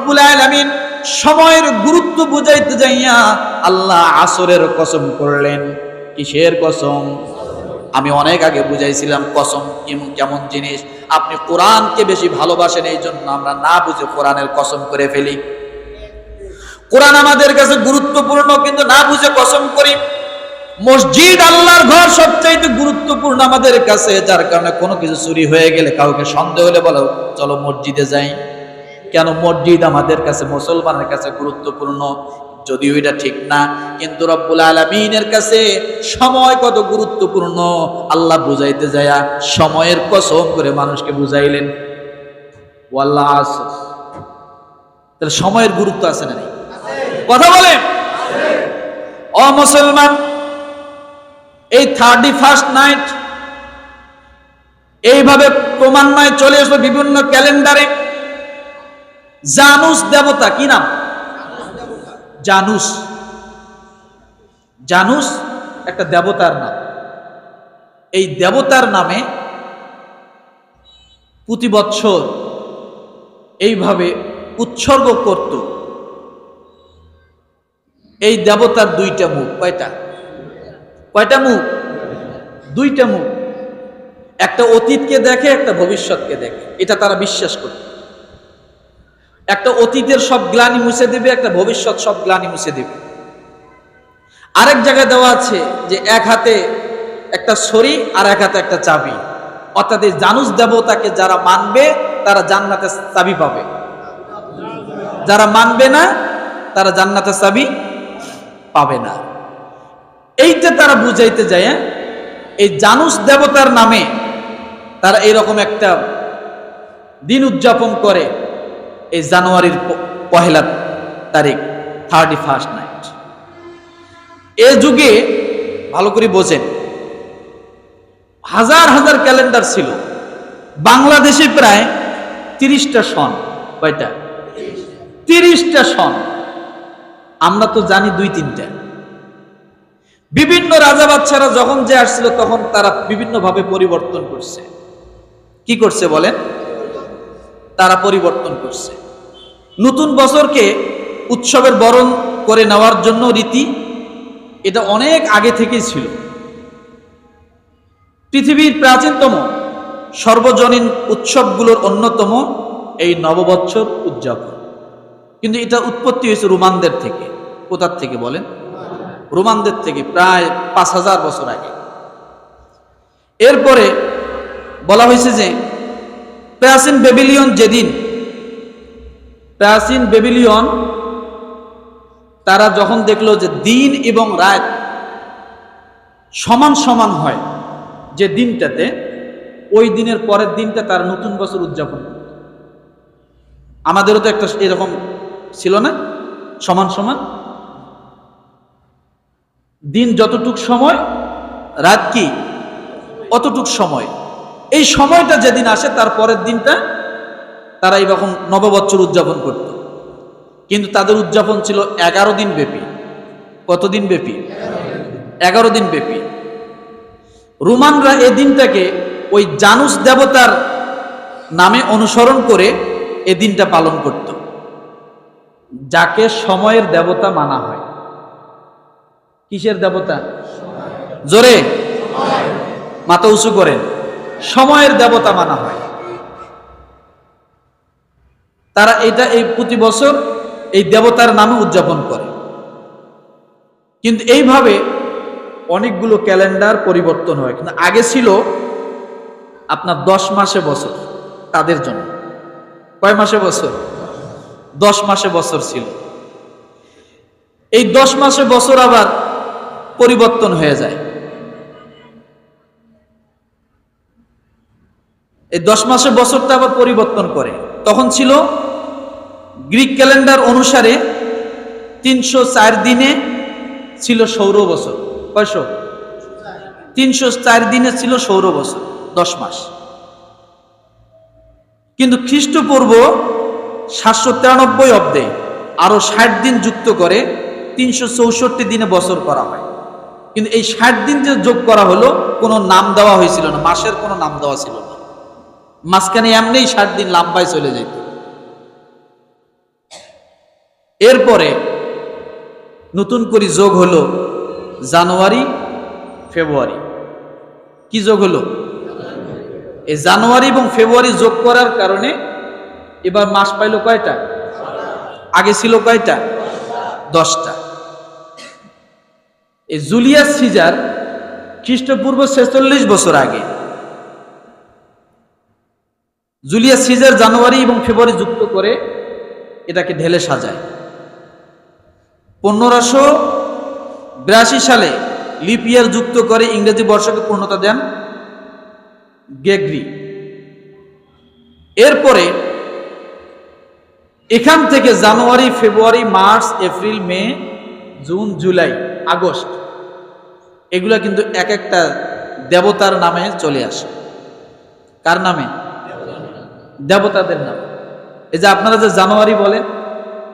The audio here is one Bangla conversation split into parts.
রব্বুল আলামিন সময়ের গুরুত্ব বুঝাইতে যাইয়া আল্লাহ আসরের কসম করলেন। কিসের কসম? আমি অনেক আগে বুঝাইছিলাম কসম কেমন জিনিস। আপনি কোরআনকে বেশি ভালোবাসেন এই জন্য আমরা না বুঝে কোরআনের কসম করে ফেলি। কোরআন আমাদের কাছে গুরুত্বপূর্ণ, কিন্তু না বুঝে কসম করি। মসজিদ আল্লাহর ঘর সবচাইতে গুরুত্বপূর্ণ আমাদের কাছে, যার কারণে কোনো কিছু চুরি হয়ে গেলে কাউকে সন্দেহ হলে বলো, চলো মসজিদে যাই। কেন মসজিদ আমাদের কাছে মুসলমানের কাছে গুরুত্বপূর্ণ? যদিও এটা ঠিক না, কিন্তু রব্বুল আলমিনের কাছে সময় কত গুরুত্বপূর্ণ? আল্লাহ বুঝাইতে যায় সময়ের কসম করে মানুষকে বুঝাইলেন। ওয়াল্লাহ তাহলে সময়ের গুরুত্ব আছে না কথা বলেন। ও মুসলমান, এই থার্টি ফার্স্ট নাইট এইভাবে ক্রমান্বয়ে চলে আসবে বিভিন্ন ক্যালেন্ডারে। জানুস দেবতা, কি নাম? জানুস। জানুস একটা দেবতার নাম। এই দেবতার নামে প্রতি বৎসর এইভাবে উৎসর্গ করত। এই দেবতার দুইটা মুখ, কয়টা? কয়টা মুখ? দুইটা মুখ। একটা অতীতকে দেখে, একটা ভবিষ্যৎকে দেখে। এটা তারা বিশ্বাস করে একটা অতীতের সব গ্লানি মুছে দেবে, একটা ভবিষ্যৎ সব গ্লানি মুছে দেবে। আরেক জায়গায় দেওয়া আছে যে এক হাতে একটা ছড়ি আর এক হাতে একটা চাবি। অর্থাৎ এই জানুস দেবতাকে যারা মানবে, তারা জান্নাতে চাবি পাবে। যারা মানবে না, তারা জান্নাতে চাবি পাবে না। এইটা তারা বুঝাইতে যায় হ্যাঁ? এই জানুস দেবতার নামে তারা এরকম একটা দিন উদযাপন করে। এই জানুয়ারির পহেলা তারিখ থার্টি ফার্স্ট নাইট এ যুগে, ভালো করে বোঝেন, হাজার হাজার ক্যালেন্ডার ছিল। বাংলাদেশে প্রায় তিরিশটা সন, কয়টা? তিরিশটা সন। আমরা তো জানি দুই, তিনটা। বিভিন্ন রাজা বাচ্চারা যখন যে আসছিল, তখন তারা বিভিন্নভাবে পরিবর্তন করছে। কি করছে বলেন? তারা পরিবর্তন করছে। নতুন বছরকে উৎসবের বরণ করে নেওয়ার জন্য রীতি এটা অনেক আগে থেকেই ছিল। পৃথিবীর প্রাচীনতম সর্বজনীন উৎসবগুলোর অন্যতম এই নববৎসর উদযাপন। কিন্তু এটা উৎপত্তি হয়েছে রোমানদের থেকে। কোথার থেকে বলেন? রোমানদের থেকে প্রায় পাঁচ হাজার বছর আগে। এরপরে বলা হয়েছে যে প্রাচীন বেবিলিয়ন যেদিন প্রাচীন বেবিলিয়ন, তারা যখন দেখল যে দিন এবং রাত সমান সমান হয় যে দিনটাতে, ওই দিনের পরের দিনটা তার নতুন বছর উদযাপন আমাদেরও তো একটা এরকম ছিল না? সমান সমান? দিন যতটুক সময়, রাত কি? অতটুক সময়। এই সময়টা যেদিন আসে, তার পরের দিনটা তারা এইরকম নববৎসর উদযাপন করত। কিন্তু তাদের উদযাপন ছিল এগারো দিন ব্যাপী। কতদিন ব্যাপী? এগারো দিন ব্যাপী। রোমানরা এই দিনটাকে ওই জানুস দেবতার নামে অনুসরণ করে এ দিনটা পালন করত। যাকে সময়ের দেবতা মানা হয়। কিসের দেবতা? জোরে। মাথা উঁচু করেন। সময়ের দেবতা মানা হয়। তারা এটা এই প্রতি বছর এই দেবতার নামে উদযাপন করে। কিন্তু এইভাবে অনেকগুলো ক্যালেন্ডার পরিবর্তন হয়। কিন্তু আগে ছিল আপনার দশ মাসে বছর তাদের জন্য। কয় মাসে বছর? দশ মাসে বছর ছিল। এই দশ মাসে বছর আবার পরিবর্তন হয়ে যায়। এই দশ মাসে বছরটা আবার পরিবর্তন করে। তখন ছিল গ্রিক ক্যালেন্ডার অনুসারে তিনশো চার দিনে ছিল সৌর বছর। কয়শো? তিনশো চার দিনে ছিল সৌর বছর, দশ মাস। কিন্তু খ্রিস্টপূর্ব সাতশো তিরানব্বই অব্দে আরও ষাট দিন যুক্ত করে তিনশো চৌষট্টি দিনে বছর করা হয়। কিন্তু এই ষাট দিন যে যোগ করা হলো, কোনো নাম দেওয়া হয়েছিল না, মাসের কোনো নাম দেওয়া ছিল না। মাঝখানে এমনিই ষাট দিন লাম্বায় চলে যেত এরপরে নতুন করে যোগ হলো জানুয়ারি, ফেব্রুয়ারি। কি যোগ হলো? এই জানুয়ারি এবং ফেব্রুয়ারি যোগ করার কারণে এবার মাস পাইল কয়টা? আগে ছিল কয়টা? দশটা। এই জুলিয়াস সিজার খ্রিস্টপূর্ব ছেচল্লিশ বছর আগে জুলিয়াস সিজার জানুয়ারি এবং ফেব্রুয়ারি যুক্ত করে এটাকে ঢেলে সাজায়। পনেরোশো বিরাশি সালে লিপিয়ার যুক্ত করে ইংরেজি বর্ষকে পূর্ণতা দেন গেগরি এরপরে এখান থেকে January, February, March, April, May, June, July, August এগুলা কিন্তু এক একটা দেবতার নামে চলে আসে। কার নামে? দেবতাদের নাম। এই যে আপনারা যে জানুয়ারি বলেন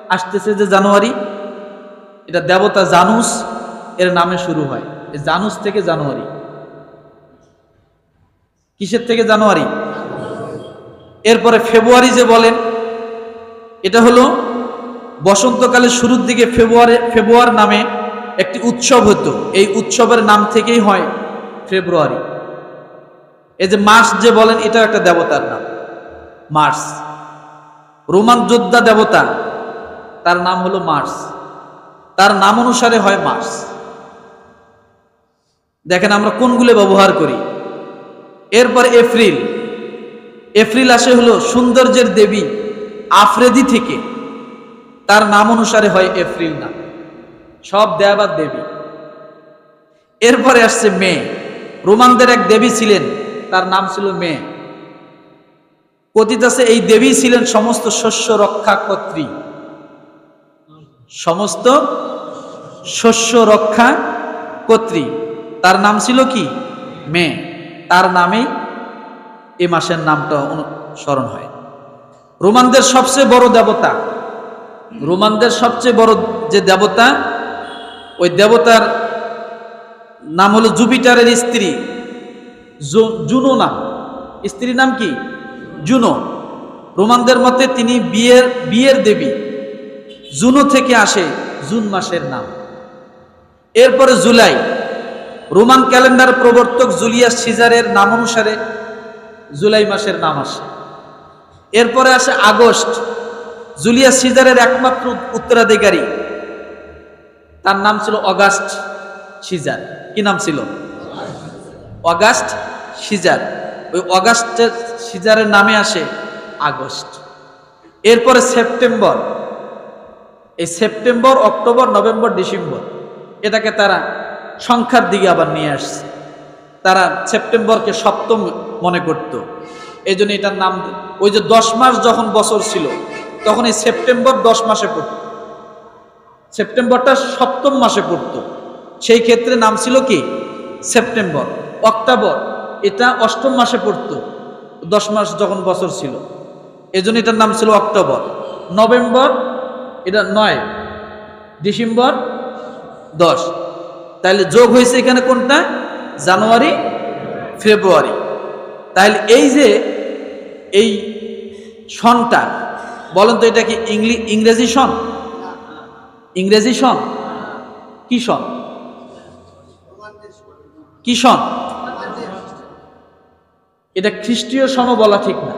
আসতেছে যে জানুয়ারি, এটা দেবতা জানুস, এর নামে শুরু হয়। এই জানুস থেকে জানুয়ারি। কিসের থেকে জানুয়ারি? এরপরে ফেব্রুয়ারি যে বলেন, এটা হলো বসন্তকালের শুরুর দিকে ফেব্রুয়ারি, ফেব্রুয়ার নামে একটি উৎসব হতো। এই উৎসবের নাম থেকেই হয় ফেব্রুয়ারি। এই যে মার্চ যে বলেন এটা একটা দেবতার নাম। মার্স। রোমান যোদ্ধা দেবতা, তার নাম হলো মার্স। তার নাম অনুসারে হয় মার্স। দেখেন আমরা কোনগুলো ব্যবহার করি। এরপর এপ্রিল। এপ্রিল আসে হলো সৌন্দর্যের দেবী আফ্রেদি থেকে। তার নাম অনুসারে হয় এপ্রিল নাম সব দেয়াবার দেবী। এরপরে আসছে মে। রোমানদের এক দেবী ছিলেন, তার নাম ছিল মে। কথিত এই দেবী ছিলেন সমস্ত শস্য রক্ষা কর্ত্রী। সমস্ত শস্য রক্ষা কর্ত্রী। তার নাম ছিল কি? মে। তার নামেই এ মাসের নামটা অনুসরণ হয়। রোমানদের সবচেয়ে বড় দেবতা, রোমানদের সবচেয়ে বড় যে দেবতা, ওই দেবতার নাম হলো জুপিটারের স্ত্রী জুনো নাম স্ত্রীর নাম কি? জুনো। রোমানদের মতে তিনি বিয়ের বিয়ের দেবী। জুনো থেকে আসে জুন মাসের নাম। এরপরে জুলাই। রোমান ক্যালেন্ডার প্রবর্তক জুলিয়াস সিজারের নাম অনুসারে জুলাই মাসের নাম আসে। এরপরে আসে আগস্ট। জুলিয়াস সিজারের একমাত্র উত্তরাধিকারী। তার নাম ছিল অগাস্ট সিজার। কি নাম ছিল? August Caesar. ওই অগাস্টের সিজারের নামে আসে আগস্ট। এরপরে সেপ্টেম্বর। এই সেপ্টেম্বর, অক্টোবর, নভেম্বর, ডিসেম্বর, এটাকে তারা সংখ্যার দিকে আবার নিয়ে আসছে। তারা সেপ্টেম্বরকে সপ্তম মনে করত। এই জন্য এটার নাম ওই যে দশ মাস যখন বছর ছিল, তখন এই সেপ্টেম্বর দশ মাসে পড়ত। সেপ্টেম্বরটা সপ্তম মাসে পড়ত। সেই ক্ষেত্রে নাম ছিল কি? সেপ্টেম্বর, অক্টোবর এটা অষ্টম মাসে পড়ত, দশ মাস যখন বছর ছিল। এজন্য এটার নাম ছিল অক্টোবর। নভেম্বর, এটা নয়, ডিসেম্বর, দশ। তাহলে যোগ হয়েছে এখানে কোনটা? জানুয়ারি, ফেব্রুয়ারি। তাহলে এই যে এই সনটা, বলেন তো এটা কি ইংলি, ইংরেজি সন? ইংরেজি সন? কি সন? কি সন? এটা খ্রিস্টীয় সনও বলা ঠিক না।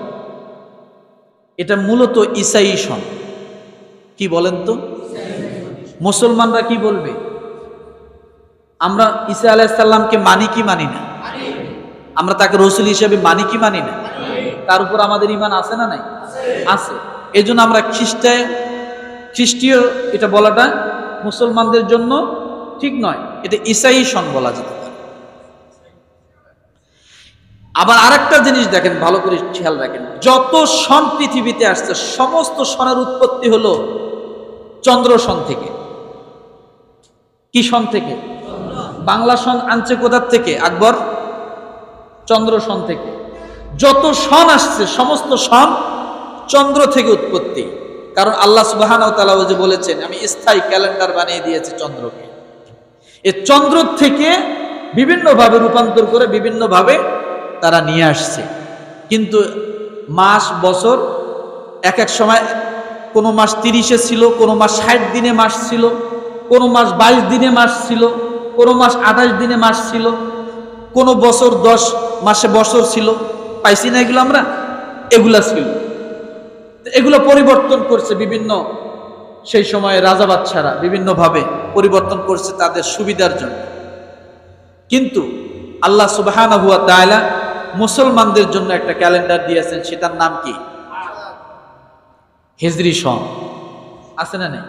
এটা মূলত ইসাই সন। কি বলেন তো? মুসলমানরা কি বলবে? আমরা ঈসা আলাইসাল্লামকে মানি কি মানি না? আমরা তাকে রসুল হিসেবে মানি কি মানি না? তার উপর আমাদের ইমান আছে না নাই? আছে। এই জন্য আমরা খ্রিস্টায় খ্রিস্টীয় এটা বলাটা মুসলমানদের জন্য ঠিক নয়। এটা ইসাই সন বলা যেতে পারে আবার আরেকটা জিনিস দেখেন, ভালো করে খেয়াল রাখেন। যত সন পৃথিবীতে আসছে, সমস্ত সনের উৎপত্তি হলো চন্দ্র সন থেকে। কি সন থেকে? বাংলা সন আনছে কোথার থেকে? আকবর? চন্দ্র সন থেকে। যত সন আসছে, সমস্ত সন চন্দ্র থেকে উৎপত্তি। কারণ আল্লাহ সুবাহান যে বলেছেন, আমি স্থায়ী ক্যালেন্ডার বানিয়ে দিয়েছি চন্দ্রকে। এ চন্দ্র থেকে বিভিন্নভাবে রূপান্তর করে বিভিন্নভাবে তারা নিয়ে আসছে। কিন্তু মাস, বছর এক এক সময় কোনো মাস তিরিশে ছিল, কোনো মাস ষাট দিনে মাস ছিল, কোনো মাস বাইশ দিনে মাস ছিল, কোনো মাস আঠাশ দিনে মাস ছিল, কোনো বছর দশ মাসে বছর ছিল। পাইছি না এগুলো আমরা? এগুলা ছিল। এগুলো পরিবর্তন করছে বিভিন্ন, সেই সময়ে রাজা বাচ্চারা বিভিন্নভাবে পরিবর্তন করছে তাদের সুবিধার জন্য। কিন্তু আল্লাহ সুবাহানা হুয়া তাআলা মুসলমানদের জন্য একটা ক্যালেন্ডার দিয়েছেন, সেটার নাম কি? হিজরি সন। আছে না নাই?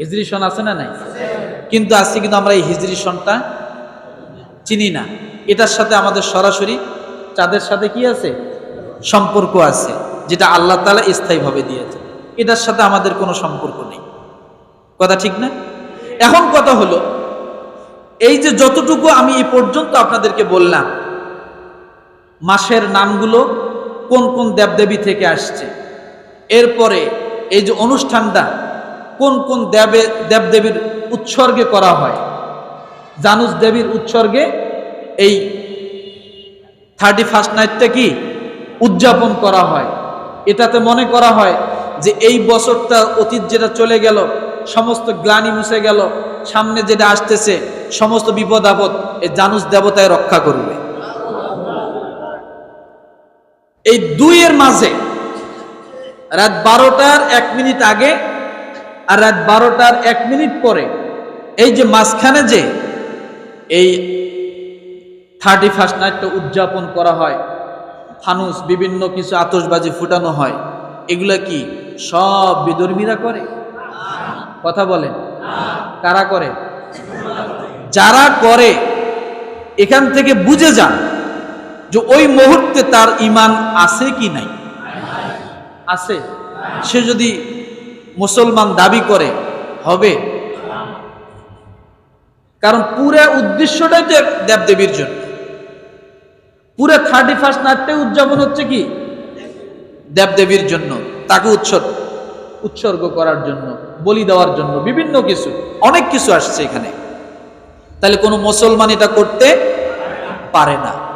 হিজরি সন আছে না নাই? কিন্তু আজকে কিন্তু আমরা এই হিজরি সনটা চিনি না। এটার সাথে আমাদের সরাসরি চাঁদের সাথে কি আছে? সম্পর্ক আছে, যেটা আল্লাহ তালা স্থায়ীভাবে দিয়েছে এটার সাথে আমাদের কোনো সম্পর্ক নেই। কথা ঠিক না? এখন কথা হলো, এই যে যতটুকু আমি এই পর্যন্ত আপনাদেরকে বললাম মাসের নামগুলো কোন কোন দেবদেবী থেকে আসছে? এরপরে এই যে অনুষ্ঠানটা কোন কোন দেবে, দেবদেবীর উৎসর্গে করা হয়? জানুস দেবীর উৎসর্গে এই থার্টি ফার্স্ট নাইটটা কি উদযাপন করা হয়? এটাতে মনে করা হয় যে এই বছরটা অতীত যেটা চলে গেল, সমস্ত গ্লানি মুছে গেল, সামনে যেটা আসতেছে, সমস্ত বিপদ আপদ, এই জানুস দেবতায় রক্ষা করবে। এই দুইয়ের মাঝে রাত বারোটার এক মিনিট আগে আর রাত বারোটার এক মিনিট পরে, এই যে মাঝখানে যে এই থার্টি ফার্স্ট নাইটটা উদযাপন করা হয়, ফানুস বিভিন্ন কিছু আতশবাজি ফুটানো হয়, এগুলা কি সব বিধর্মীরা করে? কথা বলে কারা করে? যারা করে, এখান থেকে বুঝে যান যে ওই মুহূর্তে তার ইমান আছে কি নাই? আছে। সে যদি মুসলমান দাবি করে, হবে। কারণ পুরা উদ্দেশ্যটাই তো দেবদেবীর জন্য। পুরো থার্টি ফার্স্ট নাইটটাই উদযাপন হচ্ছে কি? দেবদেবীর জন্য, তাকে উৎসর্গ উৎসর্গ করার জন্য, বলি দেওয়ার জন্য, বিভিন্ন কিছু, অনেক কিছু আসছে এখানে। তাহলে কোনো মুসলমান এটা করতে পারে না।